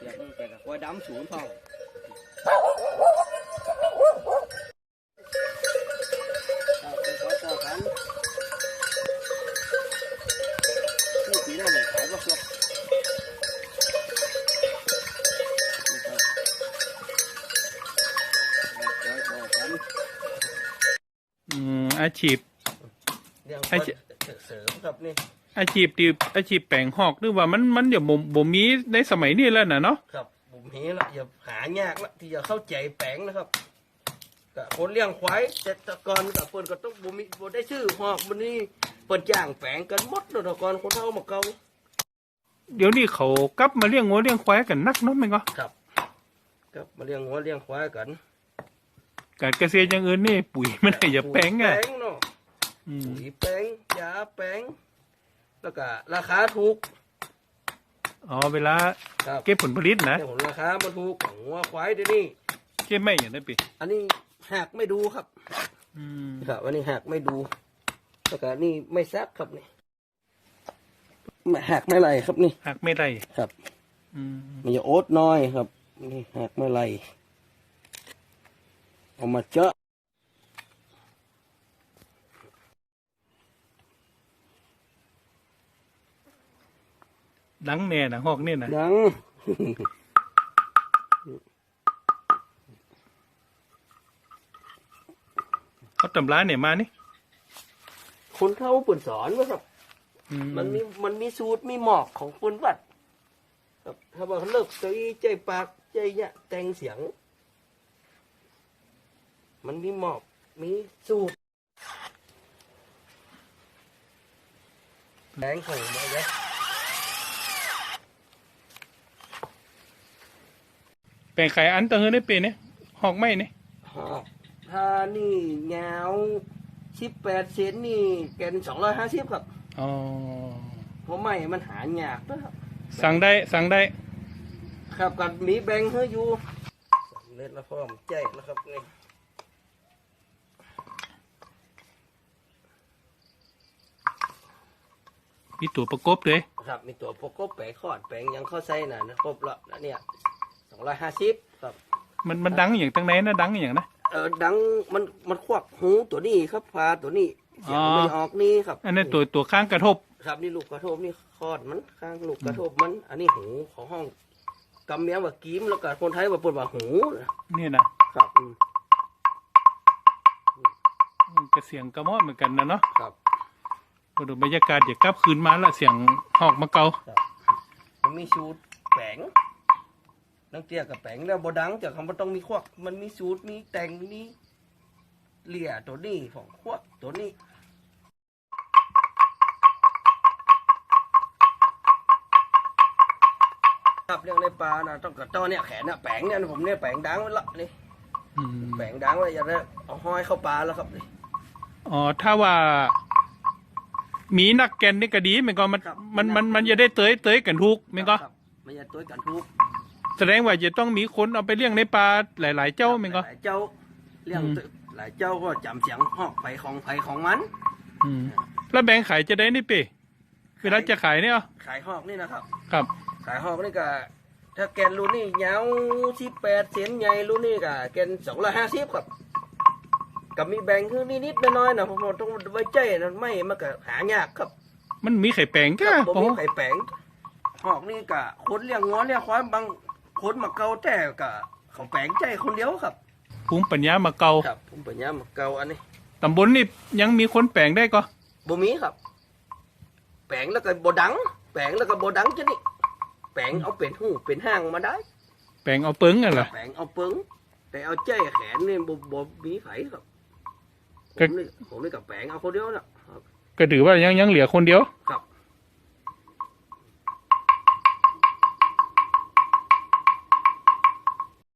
ควายดำศูนย์พ่องเอาไปขอต่อกันนี่ปีหน้าเนี่ยขายบ่ครบนี่ก็เอาไปต่อกันอืมอาชีพเรื่องไอ้เจ๊เสริมครับนี่ อาชีพที่อาชีพแปลงหอกหรือว่ามันมันอย่าบ่บ่มีในสมัยนี้แล้วน่ะเนาะครับผมเห็นละอย่าหายากละที่จะเข้าใจแปลงนะครับกับคนเลี้ยงควายแต่แตะกอนกับเพิ่นก็ต้องบ่มีบ่ได้ชื่อหอกมันนี่เพิ่นจ้างแปลงกันหมดแล้วแตะกอนคนเฒ่ามาเก่าเดี๋ยวนี้เขากลับมาเลี้ยงงัวเลี้ยงควายกันนักเนาะแม่นก็ครับครับมาเลี้ยงหัวเลี้ยงควายกันการเกษตรอย่างอื่นนี่ปุ๋ยมันได้อย่าแปลงแปอะลงเนาะอืมปุ๋ยแปลงยาแปลง แล้วก็ราคาถูกอ๋อเวลาครับเก็บผลผลิตนะแต่ผลราคามันถูกของหัวควายเดี๋ยวนี้เก็บไม่อย่างนั้นปีอันนี้หักไม่ดูครับ อืมครับอันนี้หักไม่ดูแล้วก็นี่ไม่ซักครับนี่ไม่หักไม่ไรครับนี่หักไม่ได้ครับ อืมมันจะโอ๊ตน้อยครับ นี่หักไม่ไรเอามาเจาะ ดังแน่นะหอกนี่นะดังเขาตำราเนี่ยมานี่คนเท่าปุ่นสอนว่าครับอืมันมีมันมีสูตรมีหมอกของปุ่นวัดครับถ้าว่าเลิกใจใจปากใจเนี่ยแต่งเสียง มันมีหมอกมีสูตรแรงของมันเยอะ แปลงไข่อันตะเฮือได้ปีเนี่ยหอกไม่เนี่ยหอกถ้านี่ยาวสิบแปดเซนนี่แกนสองร้อยห้าสิบครับอ๋อเพราะไม่มันหายากนะครับ สั่งได้สั่งได้ ครับกับมีแบงค์ให้อยู่สำเร็จแล้วพร้อมใจแล้วครับนี่มีตัวประกบเลยครับ มีตัวพกก็แปะขอดแปลงยังเข้าใส่น่ะนะครบละแล้วเนี่ยสอง ร้อยห้าสิบครับมันมันดังอย่างตั้งไหนนะดังอย่างนะ เออดังมันมันควักหูตัวนี้ครับพาตัวนี้เสียงอ๋อไม่ออกนี่ครับ อันนั้นตัวตัวข้างกระทบ ครับนี่ลูกกระทบนี่คอดมันข้างลูกกระทบมัน อันนี้หูของห้องกำเมียว่ากีมแล้วก็คนไทยว่าปวดว่าหูนะเนี่ยนะครับอืมมันกระเสียงกระมอดเหมือนกันนะเนาะครับพอดูบรรยากาศอย่ากลับคืนมาละเสียงหอกมาเกามันมีสูตรแปลง นังเตี้ยกับแปลงแล้วบดังจากคำว่าต้องมีควักมันมีสูตรมีแต่งมีเหลี่ยตัวนี้ของควักตัวนี้ครับเรื่องในปลานะต้องกับต้อเนี่ยแขนเนี่ยแปลงเนี่ยผมเนี่ยแปลงดังไว้ละนี่อืมแปลงดังไว้อย่าได้เอาห้อยเข้าปลาแล้วครับนี่อ๋อถ้าว่ามีนักแกนนี่ก็ดีมันก็มันครับมันมันมันจะได้เตยเตยกันทุกมันก็ครับมันจะตัวกันทุก แสดงว่าจะต้องมีคนเอาไปเลี้ยงในปลาหลาย ๆ เจ้ามันก็ หลายเจ้าเรื่องอืม หลายเจ้าก็จำเสียงหอกไผของไผของมัน อืมแล้วแบ่งขายจะได้นี่ปีเวลาจะขายเนี่ยขายหอกนี่นะครับ ครับ ขายหอกนี่ก็ถ้าแกนรุ่นนี่ยาวสิบแปดเซนใหญ่รุ่นนี่ก็แกนสองร้อยห้าสิบครับกับมีแบ่งคือนิดๆน้อยๆนะผมว่าต้องไว้ใจนะไม่มันก็หายากครับ มันมีไข่แปลงคก้ารับผมโอ้มีไข่แปลงหอกนี่ก็คนเลี้ยงงัวเลี้ยงควายบาง คนมาเกาแต่ก็เขาแปลงใจคนเดียวครับภูมิปัญญามาเกาครับผมปัญญามาเกาอันนี้ตำบลนี่ยังมีคนแปลงได้ก็บ่มีครับ แปลงแล้วก็บ่ดัง แปลงแล้วก็บ่ดังจะนี่แปลงเอาเป็นหูเป็นห้างมาได้ แปลงเอาเปิงกันล่ะแปลงเอาเปิงแต่เอาใจแขนนี่บ่บ่มีไผครับผก็มนี่ผมนี่กับแปลงเอาคนเดียวน่ะครับก็ถือว่ายังยังเหลือคนเดียว ครับ